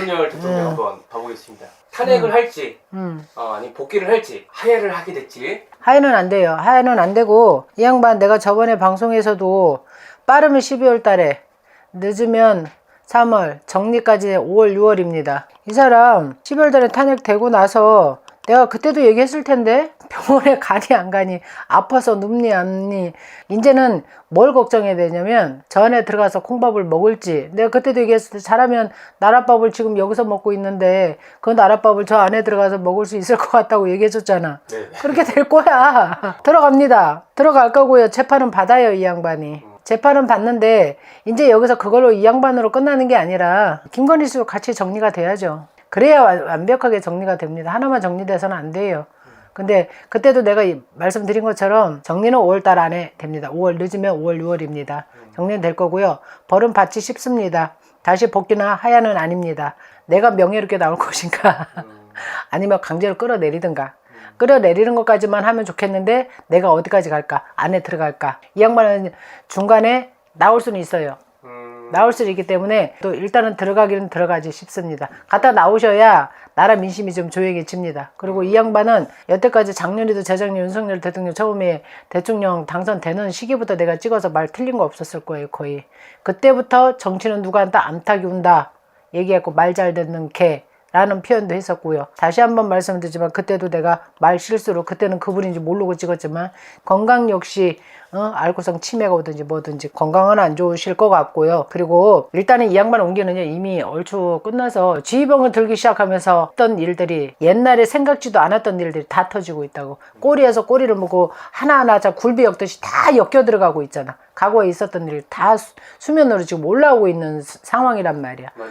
윤석열 대통령 음. 한번 봐보겠습니다. 탄핵을 할지, 음. 어, 아니 복귀를 할지, 하야를 하게 될지. 하야는 안 돼요. 하야는 안 되고 이 양반 내가 저번에 방송에서도 빠르면 12월 달에 늦으면 3월 정리까지 5월 6월입니다. 이 사람 12월 달에 탄핵되고 나서 내가 그때도 얘기했을 텐데 병원에 가니 안 가니 아파서 눕니 안니 이제는 뭘 걱정해야 되냐면 전에 들어가서 콩밥을 먹을지 내가 그때도 얘기했을 때 잘하면 나랏밥을 지금 여기서 먹고 있는데 그 나랏밥을 저 안에 들어가서 먹을 수 있을 것 같다고 얘기해줬잖아 네. 그렇게 될 거야. 들어갑니다. 들어갈 거고요. 재판은 받아요, 이 양반이. 재판은 받는데 이제 여기서 그걸로 이 양반으로 끝나는 게 아니라 김건희 씨도 같이 정리가 돼야죠. 그래야 완- 완벽하게 정리가 됩니다. 하나만 정리돼서는 안 돼요. 근데 그때도 내가 이- 말씀드린 것처럼 정리는 5월 달 안에 됩니다. 5월 늦으면 5월 6월입니다. 정리는 될 거고요. 벌은 받지 쉽습니다. 다시 복귀나 하야는 아닙니다. 내가 명예롭게 나올 것인가 아니면 강제로 끌어내리든가 끌어내리는 것까지만 하면 좋겠는데 내가 어디까지 갈까 안에 들어갈까 이 양반은 중간에 나올 수는 있어요 음, 나올 수 있기 때문에 또 일단은 들어가기는 들어가지 싶습니다. 갔다 나오셔야 나라 민심이 좀 조용해집니다. 그리고 이 양반은 여태까지 작년에도 재작년 윤석열 대통령 처음에 대통령 당선되는 시기부터 내가 찍어서 말 틀린 거 없었을 거예요 거의. 그때부터 정치는 누구한테 암탉이 운다 얘기했고 말 잘 듣는 개 라는 표현도 했었고요. 다시 한번 말씀드리지만 그때도 내가 말 실수로 그때는 그분인지 모르고 찍었지만 건강 역시 어, 알코올성 치매가 오든지 뭐든지 건강은 안 좋으실 것 같고요. 그리고 일단은 이 양반 옮기는요 이미 얼추 끝나서 지휘병을 들기 시작하면서 했던 일들이 옛날에 생각지도 않았던 일들이 다 터지고 있다고 꼬리에서 꼬리를 물고 하나하나 자 굴비 엮듯이 다 엮여 들어가고 있잖아. 과거에 있었던 일이 다 수- 수면으로 지금 올라오고 있는 스- 상황이란 말이야. 맞아요.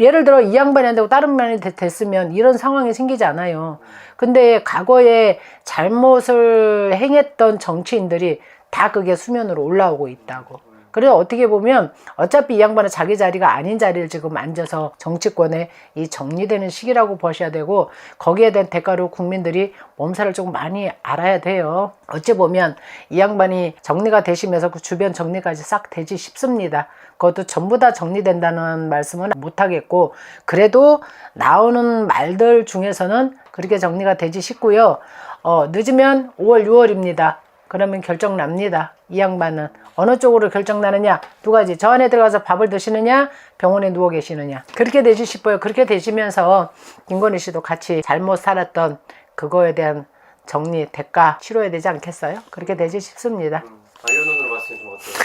예를 들어 이 양반이 안 되고 다른 면이 되- 됐으면 이런 상황이 생기지 않아요. 근데 과거에 잘못을 행했던 정치인들이 다 그게 수면으로 올라오고 있다고. 그래서 어떻게 보면 어차피 이 양반은 자기 자리가 아닌 자리를 지금 앉아서 정치권에 이 정리되는 시기라고 보셔야 되고 거기에 대한 대가로 국민들이 몸살을 조금 많이 알아야 돼요. 어찌 보면 이 양반이 정리가 되시면서 그 주변 정리까지 싹 되지 싶습니다. 그것도 전부 다 정리된다는 말씀은 못 하겠고 그래도 나오는 말들 중에서는 그렇게 정리가 되지 싶고요. 어, 늦으면 5월 6월입니다. 그러면 결정 납니다. 이 양반은 어느 쪽으로 결정 나느냐 두 가지 저 안에 들어가서 밥을 드시느냐 병원에 누워 계시느냐 그렇게 되시 싶어요. 그렇게 되시면서 김건희 씨도 같이 잘못 살았던 그거에 대한 정리 대가 치러야 되지 않겠어요? 그렇게 되지 싶습니다. 음, 반려론으로 봤을 때좀 어때요?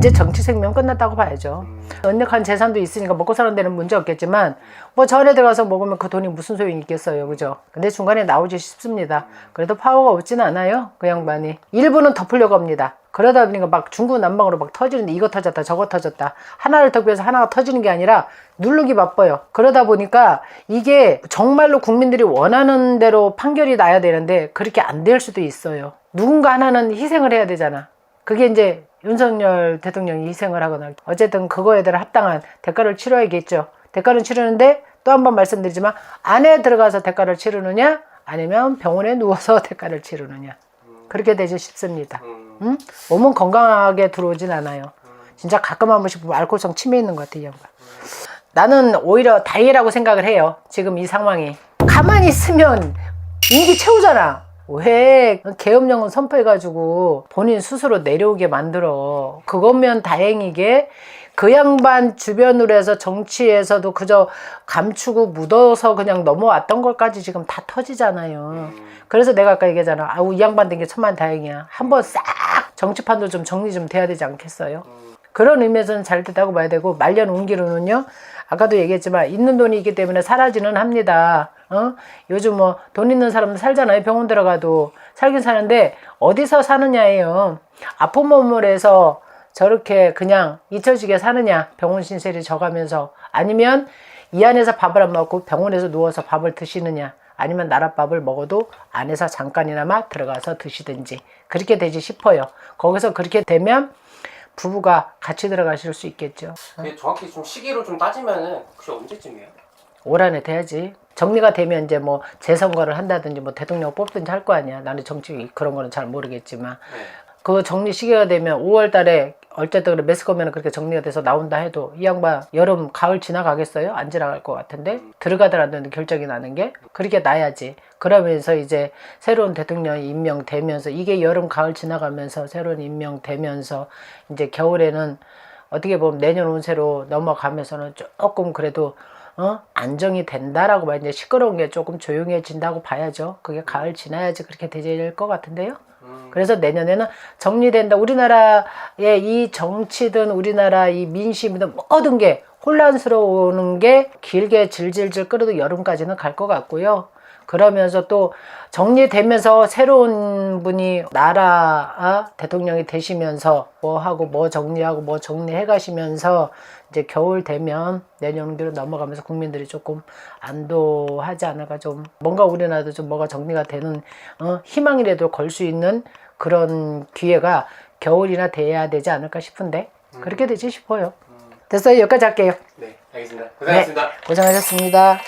이제 정치 생명 끝났다고 봐야죠. 음, 언약한 재산도 있으니까 먹고 사는 데는 문제 없겠지만 뭐 전에 들어가서 먹으면 그 돈이 무슨 소용이 있겠어요. 그죠? 근데 중간에 나오지 싶습니다. 그래도 파워가 없지는 않아요. 그 양반이. 일부는 덮으려고 합니다. 그러다 보니까 막 중구난방으로 막 터지는데 이거 터졌다 저거 터졌다 하나를 덮여서 하나가 터지는 게 아니라 누르기 바빠요 그러다 보니까 이게 정말로 국민들이 원하는 대로 판결이 나야 되는데 그렇게 안 될 수도 있어요 누군가 하나는 희생을 해야 되잖아 그게 이제 윤석열 대통령이 희생을 하거나 어쨌든 그거에 대한 합당한 대가를 치러야겠죠. 대가를 치르는데 또 한 번 말씀드리지만 안에 들어가서 대가를 치르느냐 아니면 병원에 누워서 대가를 치르느냐 그렇게 되지 싶습니다. 음, 응? 몸은 건강하게 들어오진 않아요. 진짜 가끔 한 번씩 알코올성 치매 있는 것 같아요, 이 양반. 나는 오히려 다행이라고 생각을 해요. 지금 이 상황이. 가만히 있으면 임기 채우잖아. 왜 계엄령은 선포해가지고 본인 스스로 내려오게 만들어. 그거면 다행이게 그 양반 주변으로 해서 정치에서도 그저 감추고 묻어서 그냥 넘어왔던 것까지 지금 다 터지잖아요. 그래서 내가 아까 얘기했잖아. 아우, 이 양반 된 게 천만 다행이야. 한번 싹 정치판도 좀 정리 좀 돼야 되지 않겠어요? 그런 의미에서는 잘 됐다고 봐야 되고 말년 운기로는요 아까도 얘기했지만 있는 돈이 있기 때문에 사라지는 합니다 어? 요즘 뭐 돈 있는 사람은 살잖아요 병원 들어가도 살긴 사는데 어디서 사느냐예요 아픈 몸을 해서 저렇게 그냥 잊혀지게 사느냐 병원 신세를 져가면서 아니면 이 안에서 밥을 안 먹고 병원에서 누워서 밥을 드시느냐 아니면 나랏밥을 먹어도 안에서 잠깐이나마 들어가서 드시든지 그렇게 되지 싶어요 거기서 그렇게 되면 부부가 같이 들어가실 수 있겠죠. 근데 정확히 좀 시기로 좀 따지면은 그게 언제쯤이에요? 올 한해 돼야지. 정리가 되면 이제 뭐 재선거를 한다든지 뭐 대통령 뽑든지 할 거 아니야. 나는 정치 그런 거는 잘 모르겠지만 네. 그 정리 시기가 되면 5월 달에 어쨌든 그래 매스컴에는 그렇게 정리가 돼서 나온다 해도 이 양반 여름 가을 지나가겠어요? 안 지나갈 것 같은데 안 되는 결정이 나는 게 그렇게 나야지 그러면서 이제 새로운 대통령이 임명되면서 이게 여름 가을 지나가면서 새로운 임명되면서 이제 겨울에는 어떻게 보면 내년 운세로 넘어가면서는 조금 그래도 어? 안정이 된다라고 봐 이제 시끄러운 게 조금 조용해진다고 봐야죠. 그게 가을 지나야지 그렇게 되질 것 같은데요. 음. 그래서 내년에는 정리된다. 우리나라의 이 정치든 우리나라 이 민심이든 모든 게 혼란스러우는 게 길게 질질질 끌어도 여름까지는 갈 것 같고요. 그러면서 또 정리되면서 새로운 분이 나라 아, 대통령이 되시면서 뭐 하고 뭐 정리하고 뭐 정리해 가시면서 이제 겨울 되면 내년기로 넘어가면서 국민들이 조금 안도하지 않을까 좀 뭔가 우리나라도 좀 뭐가 정리가 되는 어, 희망이라도 걸 수 있는 그런 기회가 겨울이나 돼야 되지 않을까 싶은데 그렇게 되지 싶어요. 됐어요. 여기까지 할게요. 네, 알겠습니다. 고생하셨습니다. 고생하셨습니다.